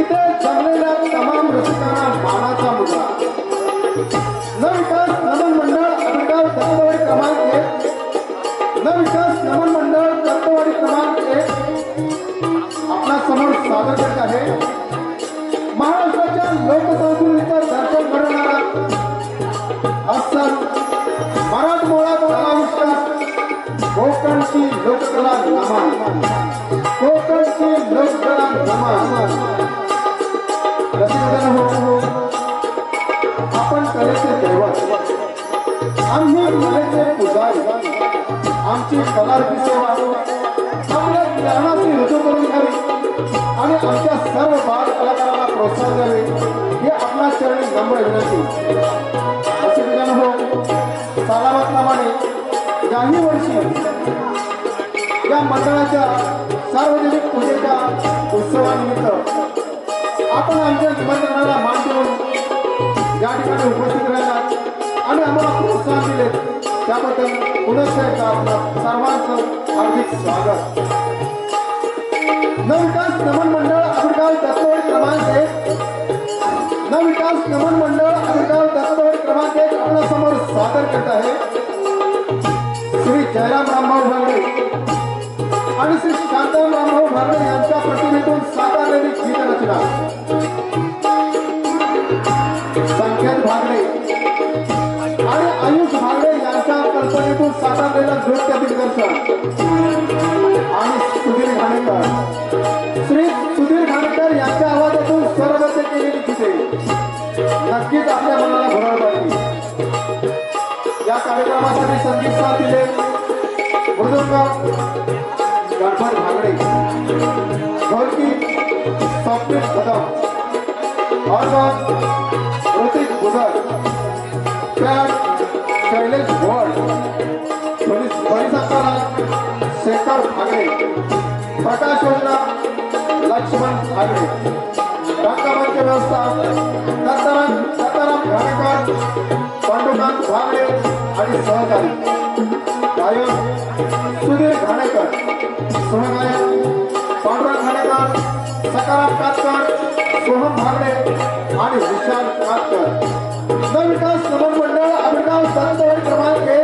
इथे जमलेल्या तमाम रसिकांना मानाचा नविकास नमन मंडळ अभिगाव दत्तवाडी क्रमांक एक. नविकास नमन मंडळ दत्तवाडी क्रमांक एक. आपल्यासमोर सादर करत आहे. महाराष्ट्राच्या लोकसंस्कृतीचं दर्शन घडवणारा अस्सल मराठमोळा कलाविष्कार कोकणची लोककला नमन नम्र विनंती असे विधान हो सालाबादप्रमाणे याही वर्षी या मंडळाच्या सार्वजनिक पूजेच्या उत्सवानिमित्त आपण आमच्या निमंत्रणाला मान देऊन या ठिकाणी उपस्थित राहिलात आणि आम्हाला प्रोत्साहन दिले त्याबद्दल पुनश्च एकदा आपलं सर्वांचं हार्दिक स्वागत नवविकास नमन मंडळ अभिगाव दत्तवाडी क्रमांक एक विकास नमन मंडळ अनुदान दत्तवाडी क्रमांक एक आपल्यासमोर सादर करत आहे. श्री जयराम रामभाऊ भांगडे आणि श्री शांताराम रामभाऊ भांगडे यांच्या प्रतिमेतून साकारलेली गीत रचना संकेत भागडे आणि आयुष भागडे यांच्या कल्पनेतून साकारलेलं नृत्य दिग्दर्शन आणि सुधीर घाणेकर श्री गणपत भागडे. ढोलकी Swapnil Kadam organ Hrithik Bhujar pad Shailesh Bhol police परिसंचालक Shekhar Bhagde. प्रकाश योजना लक्ष्मण भागडे. रंगमंच व्यवस्था दत्ताराम दत्ताराम घाणेकर पांडुकांत भागडे आणि सहकारी. सकाराम कातकर सोहम भागडे आणि विशाल कातकर नविकास नमन मंडळ अभिगाव दत्तवाडी क्रमांक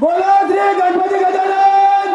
बोला श्री गणपती गजानन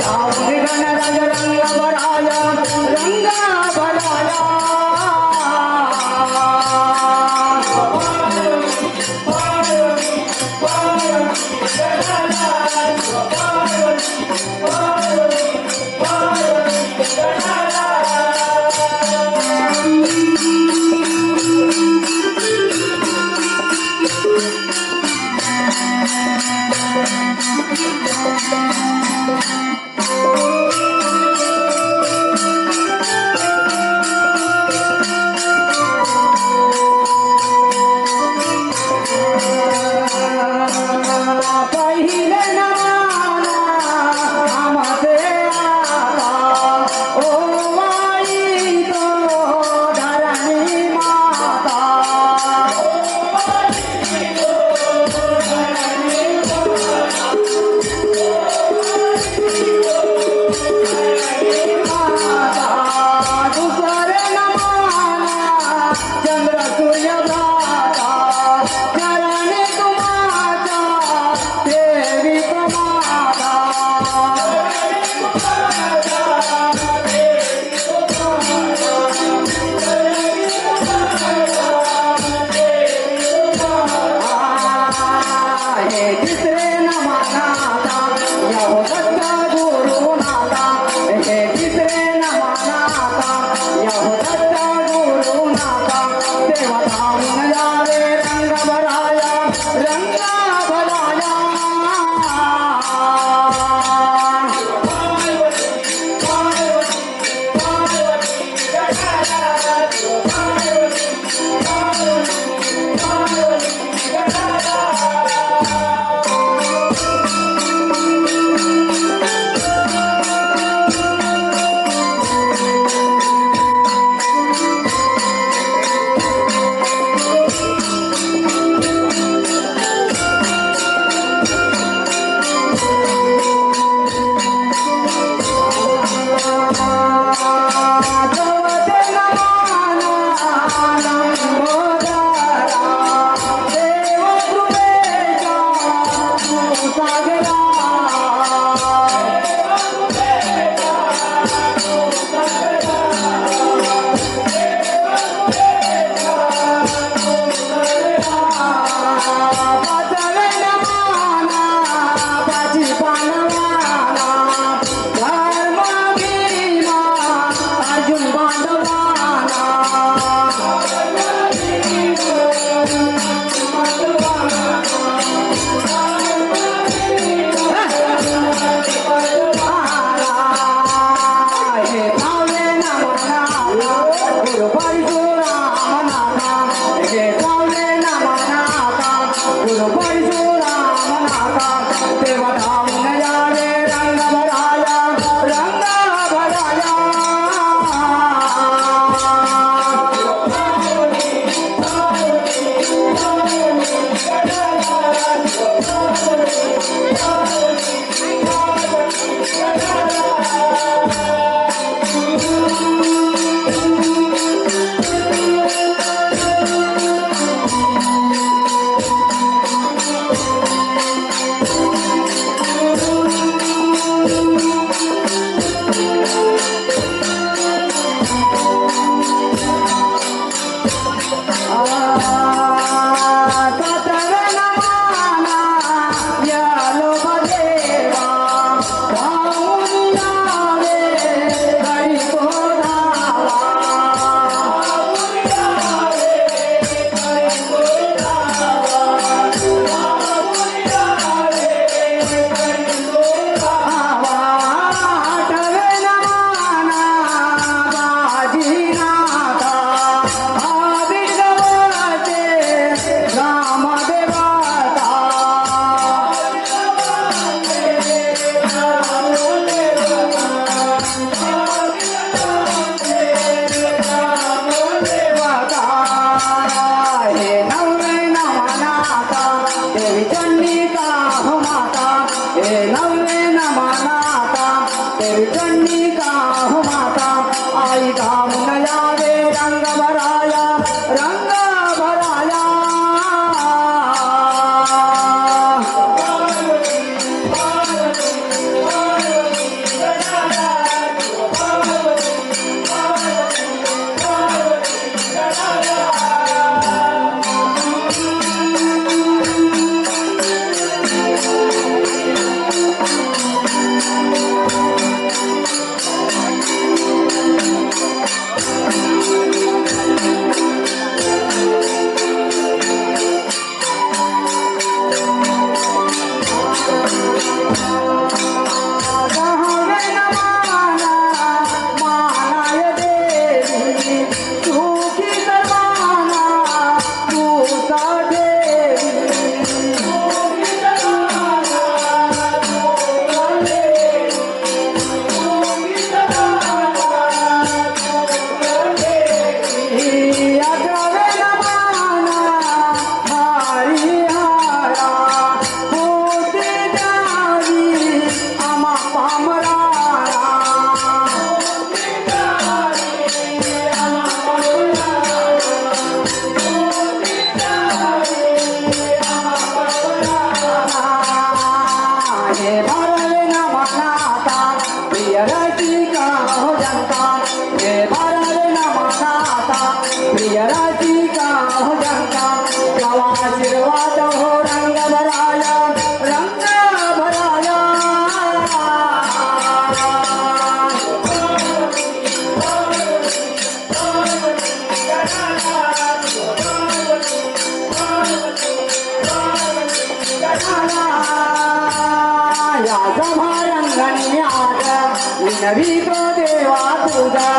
नवी तो देवा तुझा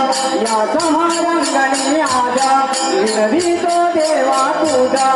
या समारंगणी आजा नवी तो देवा तुझा